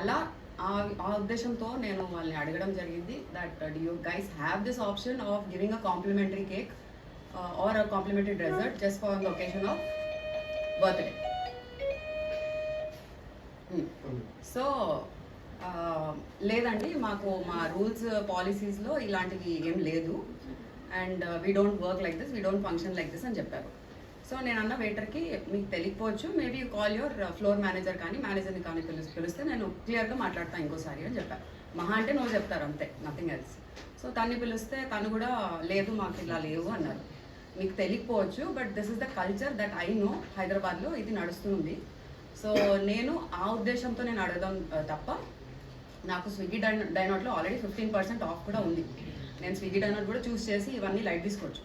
అలా ఆ ఉద్దేశంతో నేను వాళ్ళని అడగడం జరిగింది that do you guys have this option of giving a complimentary cake or a complimentary dessert just for location of birthday so లేదండి మాకు మా రూల్స్ పాలసీస్లో ఇలాంటివి ఏం లేదు. And we don't work like this we don't function like this అని చెప్పారు. So నేను అన్న వెయిటర్కి మీకు తెలియకపోవచ్చు maybe call your floor manager కానీ మేనేజర్ని కానీ పిలిచి పిలిస్తే నేను క్లియర్గా మాట్లాడతాను ఇంకోసారి అని చెప్పాను మహా అంటే నువ్వు చెప్తారు అంతే నథింగ్ ఎల్స్ సో తన్ని పిలిస్తే తను కూడా లేదు మాకు ఇలా లేవు అన్నారు. మీకు తెలియకపోవచ్చు but this is the culture that I know హైదరాబాద్లో ఇది నడుస్తుంది. సో నేను ఆ ఉద్దేశంతో నేను అడగడం తప్ప నాకు స్విగ్గీ డైన్ డైనాట్లో ఆల్రెడీ ఫిఫ్టీన్ పర్సెంట్ ఆఫ్ కూడా ఉంది. నేను స్విగ్గీ డైనాట్ కూడా చూస్ చేసి ఇవన్నీ లైట్ తీసుకోవచ్చు.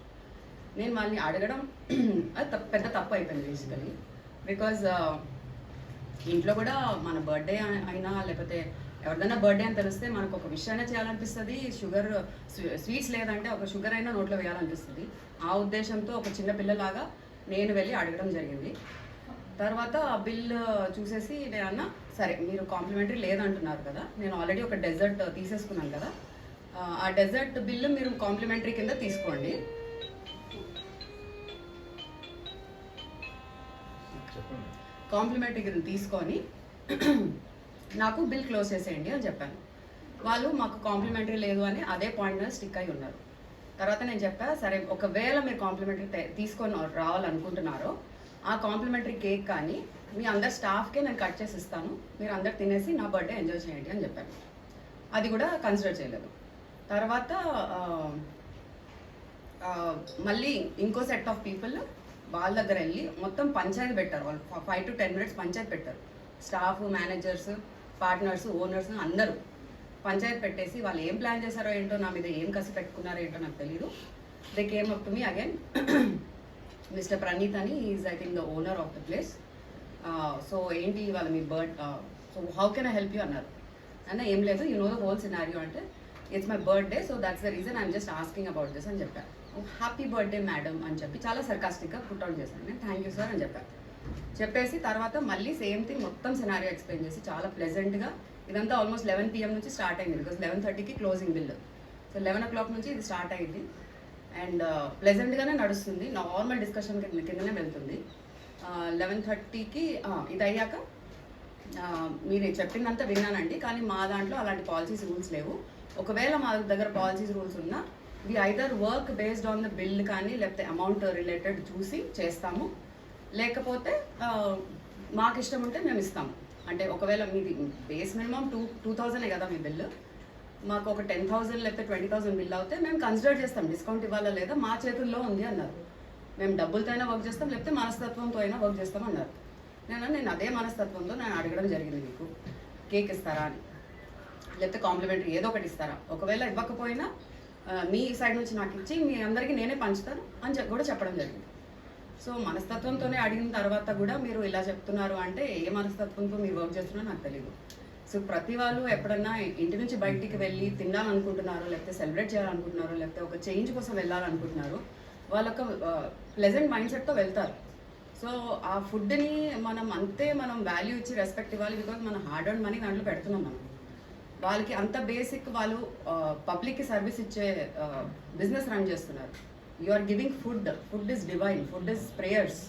నేను వాళ్ళని అడగడం అది పెద్ద తప్పు అయిపోయింది బేసికలీ బికాజ్ uh, ఇంట్లో కూడా మన బర్త్డే అయినా లేకపోతే ఎవరిదైనా బర్త్డే అని తెలిస్తే మనకు ఒక విషయాన్ని చేయాలనిపిస్తుంది. షుగర్ స్వీట్స్ లేదంటే ఒక షుగర్ అయినా నోట్లో వేయాలనిపిస్తుంది. ఆ ఉద్దేశంతో ఒక చిన్న పిల్లలాగా నేను వెళ్ళి అడగడం జరిగింది. తర్వాత ఆ బిల్ చూసేసి నేను అన్న సరే మీరు కాంప్లిమెంటరీ లేదంటున్నారు కదా. నేను ఆల్రెడీ ఒక డెజర్ట్ తీసేసుకున్నాను కదా. ఆ డెజర్ట్ బిల్లు మీరు కాంప్లిమెంటరీ కింద తీసుకోండి. కాంప్లిమెంటరీని కాంప్లిమెంటరీ తీసుకొని నాకు బిల్ క్లోజ్ చేసేయండి అని చెప్పాను. వాళ్ళు మాకు కాంప్లిమెంటరీ లేదు అని అదే పాయింట్ మీద స్టిక్ అయి ఉన్నారు. తర్వాత నేను చెప్పా సరే ఒకవేళ మీరు కాంప్లిమెంటరీ తీసుకొని రావాలనుకుంటున్నారో ఆ కాంప్లిమెంటరీ కేక్ కానీ మీ అందరు స్టాఫ్కే నేను కట్ చేసి ఇస్తాను. మీరు అందరు తినేసి నా బర్త్డే ఎంజాయ్ చేయండి అని చెప్పాను. అది కూడా కన్సిడర్ చేయలేదు. తర్వాత మళ్ళీ ఇంకో సెట్ ఆఫ్ పీపుల్ వాళ్ళ దగ్గర వెళ్ళి మొత్తం పంచాయతీ పెట్టారు. వాళ్ళు ఫైవ్ టు టెన్ మినిట్స్ పంచాయతీ పెట్టారు. స్టాఫ్ మేనేజర్స్ పార్ట్నర్స్ ఓనర్స్ అందరూ పంచాయతీ పెట్టేసి వాళ్ళు ఏం ప్లాన్ చేశారో ఏంటో నా మీద ఏం కసి పెట్టుకున్నారో ఏంటో నాకు తెలియదు they came up to me again mister Praneeth అని is I think the owner of the place so ఏంటి వాళ్ళ మీ birth so how can I help you అన్నారు. అన్న ఏం లేదు you know the whole scenario అంటే it's my birthday so that's the reason I'm just asking about this అని చెప్పాను happy birthday madam అని చెప్పి చాలా సర్కాస్టిక్గా పుట్అవుట్ చేశాను. నేను థ్యాంక్ యూ సార్ అని చెప్పాను చెప్పేసి తర్వాత మళ్ళీ సేమ్ థింగ్ మొత్తం సినారియో ఎక్స్ప్లెయిన్ చేసి చాలా ప్లెజెంట్గా ఇదంతా ఆల్మోస్ట్ లెవెన్ పిఎం నుంచి స్టార్ట్ అయింది బికాస్ లెవెన్ థర్టీకి closing bill so eleven o'clock నుంచి ఇది స్టార్ట్ అయింది. అండ్ ప్లెజెంట్గానే uh, నడుస్తుంది. నార్మల్ డిస్కషన్ కిందనే వెళ్తుంది. Uh, లెవెన్ థర్టీకి ఇది అయ్యాక మీరు చెప్పిందంతా విన్నానండి. కానీ మా దాంట్లో అలాంటి పాలసీస్ రూల్స్ లేవు. ఒకవేళ మా దగ్గర పాలసీస్ రూల్స్ ఉన్నా we either work based on the bill కానీ లేకపోతే అమౌంట్ రిలేటెడ్ చూసి చేస్తాము. లేకపోతే మాకు ఇష్టం ఉంటే మేము ఇస్తాము. అంటే ఒకవేళ మీది బేస్ మినిమం టూ టూ థౌజండే కదా మీ బిల్లు మాకు ఒక టెన్ థౌసండ్ లేకపోతే ట్వంటీ థౌసండ్ బిల్ అవుతే మేము కన్సిడర్ చేస్తాం. డిస్కౌంట్ ఇవ్వాలా లేదా మా చేతుల్లో ఉంది అన్నారు. మేము డబ్బులతో అయినా వర్క్ చేస్తాం లేకపోతే మనస్తత్వంతో అయినా వర్క్ చేస్తాం అన్నారు. నేను నేను అదే మనస్తత్వంతో నేను అడగడం జరిగింది మీకు. కేక్ ఇస్తారా అని. లేకపోతే కాంప్లిమెంటరీ ఏదో ఒకటి ఇస్తారా? ఒకవేళ ఇవ్వకపోయినా మీ సైడ్ నుంచి నాకు ఇచ్చి మీ అందరికీ నేనే పంచుతాను అని కూడా చెప్పడం జరిగింది. సో మనస్తత్వంతోనే అడిగిన తర్వాత కూడా మీరు ఇలా చెప్తున్నారు అంటే ఏ మనస్తత్వంతో మీరు వర్క్ చేస్తున్నారో నాకు తెలియదు సో ప్రతి వాళ్ళు ఎప్పుడన్నా ఇంటి నుంచి బయటికి వెళ్ళి తినాలనుకుంటున్నారో లేకపోతే సెలబ్రేట్ చేయాలనుకుంటున్నారో లేకపోతే ఒక చేంజ్ కోసం వెళ్ళాలనుకుంటున్నారో వాళ్ళొక ప్లెజెంట్ మైండ్ సెట్తో వెళ్తారు. సో ఆ ఫుడ్ని మనం అంతే మనం వాల్యూ ఇచ్చి రెస్పెక్ట్ ఇవ్వాలి బికాజ్ మన హార్డ్ అండ్ మనీ దాంట్లో పెడుతున్నాం మనం. వాళ్ళకి అంత బేసిక్ వాళ్ళు పబ్లిక్కి సర్వీస్ ఇచ్చే బిజినెస్ రన్ చేస్తున్నారు. You are giving food food is divine food is prayers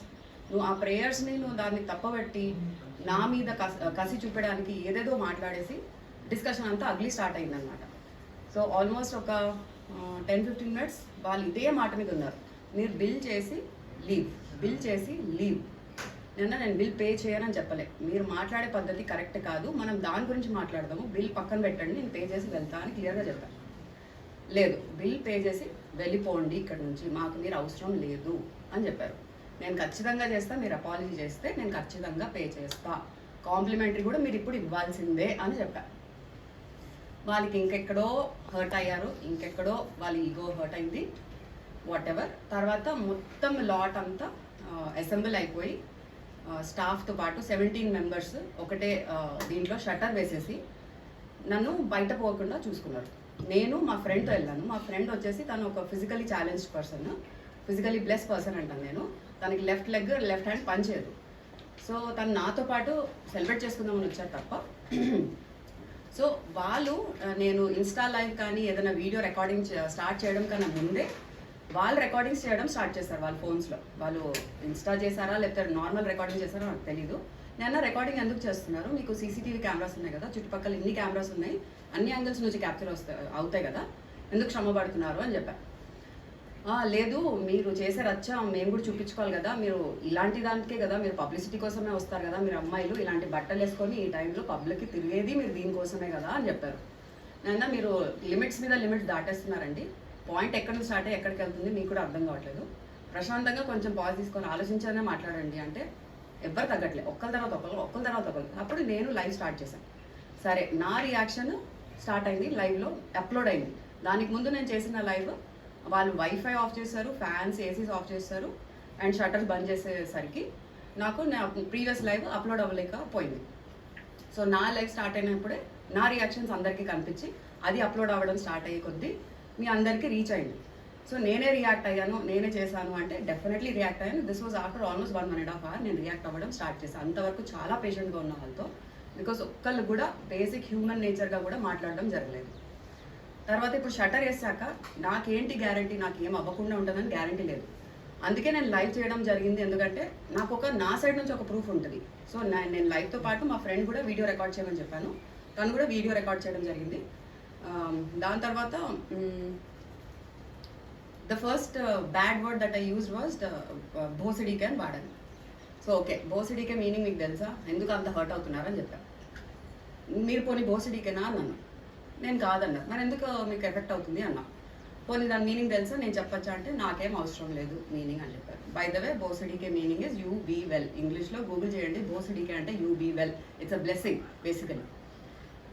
నువ్వు ఆ ప్రేయర్స్ని నువ్వు దాన్ని తప్పబెట్టి నా మీద కసి కసి చూపడానికి ఏదేదో మాట్లాడేసి డిస్కషన్ అంతా అగ్లీ స్టార్ట్ అయిందనమాట సో ఆల్మోస్ట్ ఒక టెన్ ఫిఫ్టీన్ మినిట్స్ వాళ్ళు ఇదే మాట మీద ఉన్నారు. మీరు బిల్ చేసి లీవ్ బిల్ చేసి లీవ్ నిన్న నేను బిల్ పే చేయనని చెప్పలే. మీరు మాట్లాడే పద్ధతి కరెక్ట్ కాదు. మనం దాని గురించి మాట్లాడదాము. బిల్ పక్కన పెట్టండి. నేను పే చేసి వెళ్తా అని క్లియర్గా చెప్పాను లేదు బిల్ పే చేసి వెళ్ళిపోండి ఇక్కడ నుంచి. మాకు మీరు అవసరం లేదు అని చెప్పారు. నేను ఖచ్చితంగా చేస్తా. మీరు అపాలజీ చేస్తే నేను ఖచ్చితంగా పే చేస్తా. కాంప్లిమెంటరీ కూడా మీరు ఇప్పుడు ఇవ్వాల్సిందే అని చెప్పారు వాళ్ళకి ఇంకెక్కడో హర్ట్ అయ్యారు. ఇంకెక్కడో వాళ్ళ ఈగో హర్ట్ అయింది. వాట్ ఎవర్ తర్వాత మొత్తం లాట్ అంతా అసెంబ్ల్ అయిపోయి స్టాఫ్తో పాటు సెవెంటీన్ మెంబర్స్ ఒకటే దీంట్లో షట్టర్ వేసేసి నన్ను బయట పోకుండా చూసుకున్నారు. నేను మా ఫ్రెండ్తో వెళ్ళాను. మా ఫ్రెండ్ వచ్చేసి తను ఒక physically challenged person physically bless person అంటాను నేను. తనకి లెఫ్ట్ లెగ్ లెఫ్ట్ హ్యాండ్ పనిచేయదు. సో తను నాతో పాటు సెలబ్రేట్ చేసుకుందామని వచ్చారు తప్ప. సో వాళ్ళు నేను ఇన్స్టా లైవ్ కానీ ఏదైనా వీడియో రికార్డింగ్ స్టార్ట్ చేయడం కన్నా ముందే వాళ్ళు రికార్డింగ్స్ చేయడం స్టార్ట్ చేస్తారు వాళ్ళ ఫోన్స్లో వాళ్ళు ఇన్స్టా చేశారా లేకపోతే నార్మల్ రికార్డింగ్ చేశారా నాకు తెలియదు నేను రికార్డింగ్ ఎందుకు చేస్తున్నారు? మీకు సీసీటీవీ కెమెరాస్ ఉన్నాయి కదా చుట్టుపక్కల ఇన్ని కెమెరాస్ ఉన్నాయి అన్ని యాంగిల్స్ నుంచి క్యాప్చర్ వస్తాయి అవుతాయి కదా. ఎందుకు శ్రమ పడుతున్నారు అని చెప్పారు లేదు మీరు చేసే రచ్చ మేము కూడా చూపించుకోవాలి కదా మీరు ఇలాంటి దానికే కదా మీరు పబ్లిసిటీ కోసమే వస్తారు కదా మీరు అమ్మాయిలు ఇలాంటి బట్టలు వేసుకొని ఈ టైంలో పబ్లిక్కి తిరిగేది మీరు దీనికోసమే కదా అని చెప్పారు. నాన్న మీరు లిమిట్స్ మీద లిమిట్స్ దాటేస్తున్నారండి. పాయింట్ ఎక్కడ నుంచి స్టార్ట్ అయ్యి ఎక్కడికి వెళ్తుంది మీకు కూడా అర్థం కావట్లేదు. ప్రశాంతంగా కొంచెం పాజ్ తీసుకొని ఆలోచించానే మాట్లాడండి అంటే ఎవ్వరు తగ్గట్లేదు ఒక్కరి తర్వాత ఒకరు ఒక్కరి తర్వాత ఒకరు అప్పుడు నేను లైవ్ స్టార్ట్ చేశాను. సరే నా రియాక్షన్ స్టార్ట్ అయింది లైవ్లో అప్లోడ్ అయింది. దానికి ముందు నేను చేసిన లైవ్ వాళ్ళు వైఫై ఆఫ్ చేశారు ఫ్యాన్స్ ఏసీస్ ఆఫ్ చేశారు అండ్ షట్టర్స్ బంద్ చేసేసరికి నాకు నా ప్రీవియస్ లైవ్ అప్లోడ్ అవ్వలేకపోయింది. సో నా లైవ్ స్టార్ట్ అయినప్పుడే నా రియాక్షన్స్ అందరికీ కనిపించి అది అప్లోడ్ అవ్వడం స్టార్ట్ అయ్యే కొద్దీ మీ అందరికీ రీచ్ అయింది. సో నేనే రియాక్ట్ అయ్యాను నేనే చేశాను అంటే డెఫినెట్లీ రియాక్ట్ అయ్యాను. This was after almost one one and half hour నేను రియాక్ట్ అవ్వడం స్టార్ట్ చేశాను. అంతవరకు చాలా పేషెంట్గా ఉన్న వాళ్ళతో బికాస్ ఒక్కళ్ళు కూడా బేసిక్ హ్యూమన్ నేచర్గా కూడా మాట్లాడడం జరగలేదు. తర్వాత ఇప్పుడు షటర్ వేసాక నాకేంటి గ్యారంటీ నాకు ఏం అవ్వకుండా ఉంటుందని గ్యారంటీ లేదు. అందుకే నేను లైవ్ చేయడం జరిగింది. ఎందుకంటే నాకు ఒక నా సైడ్ నుంచి ఒక ప్రూఫ్ ఉంటుంది. సో నేను లైవ్తో పాటు మా ఫ్రెండ్ కూడా వీడియో రికార్డ్ చేయమని చెప్పాను. తను కూడా వీడియో రికార్డ్ చేయడం జరిగింది. Um, దాని తర్వాత the first bad word that I use was the భోసిడీకే అని వాడాను. సో ఓకే భోసిడీకే మీనింగ్ మీకు తెలుసా? ఎందుకు అంత హర్ట్ అవుతున్నారని చెప్పాను మీరు పోనీ భోసిడీకేనా అన్నాను. నేను కాదన్నా. మరి ఎందుకు మీకు ఎఫెక్ట్ అవుతుంది అన్నా. పోనీ దాని మీనింగ్ తెలుసా? నేను చెప్పచ్చా అంటే నాకేం అవసరం లేదు మీనింగ్ అని చెప్పారు. By the way బోసిడీకే meaning is you be well ఇంగ్లీష్లో గూగుల్ చేయండి బోసిడీకే అంటే you be well it's a blessing basically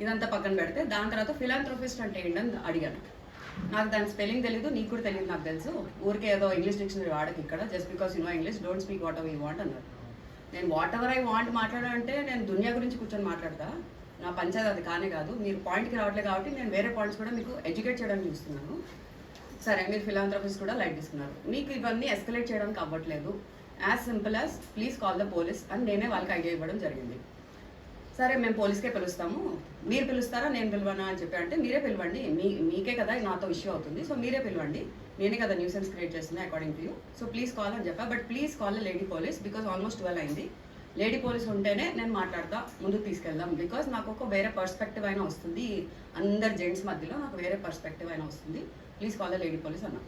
ఇదంతా పక్కన పెడితే దాని తర్వాత ఫిలాంథ్రోఫిస్ట్ అంటే ఏంటని అడిగాను. నాకు దాని స్పెల్లింగ్ తెలియదు నీకు కూడా తెలియదు నాకు తెలుసు. ఊరికే ఏదో ఇంగ్లీష్ డిక్షనరీ వాడకు ఇక్కడ just because you know English don't speak whatever you want అన్నారు. నేను వాట్ ఎవర్ ఐ వాంట్ మాట్లాడాలంటే నేను దునియా గురించి కూర్చొని మాట్లాడతా. నా పంచాయతీ అది కానే కాదు. మీరు పాయింట్కి రావట్లేదు కాబట్టి నేను వేరే పాయింట్స్ కూడా మీకు ఎడ్యుకేట్ చేయడానికి చూస్తున్నాను. సరే మీరు ఫిలాంథ్రఫీస్ కూడా లైట్ తీసుకున్నారు. మీకు ఇవన్నీ ఎస్కలేట్ చేయడానికి అవ్వట్లేదు. As simple as please call the police అని నేనే వాళ్ళకి ఐడియా ఇవ్వడం జరిగింది. సరే మేము పోలీస్కే పిలుస్తాము. మీరు పిలుస్తారా నేను పిలవనా అని చెప్పి అంటే మీరే పిలవండి. మీ మీకే కదా నాతో ఇష్యూ అవుతుంది. సో మీరే పిలవండి. నేనే కదా న్యూసెన్స్ క్రియేట్ చేస్తున్నా according to you so please call అని చెప్పా. But please call lady police because almost twelve అయింది. లేడీ పోలీస్ ఉంటేనే నేను మాట్లాడతా ముందుకు తీసుకెళ్దాం. బికాస్ నాకు ఒక వేరే పర్స్పెక్టివ్ అయినా వస్తుంది. అందరు జెంట్స్ మధ్యలో నాకు వేరే పర్స్పెక్టివ్ అయినా వస్తుంది. ప్లీజ్ కాల్ లేడీ పోలీస్ అన్నా.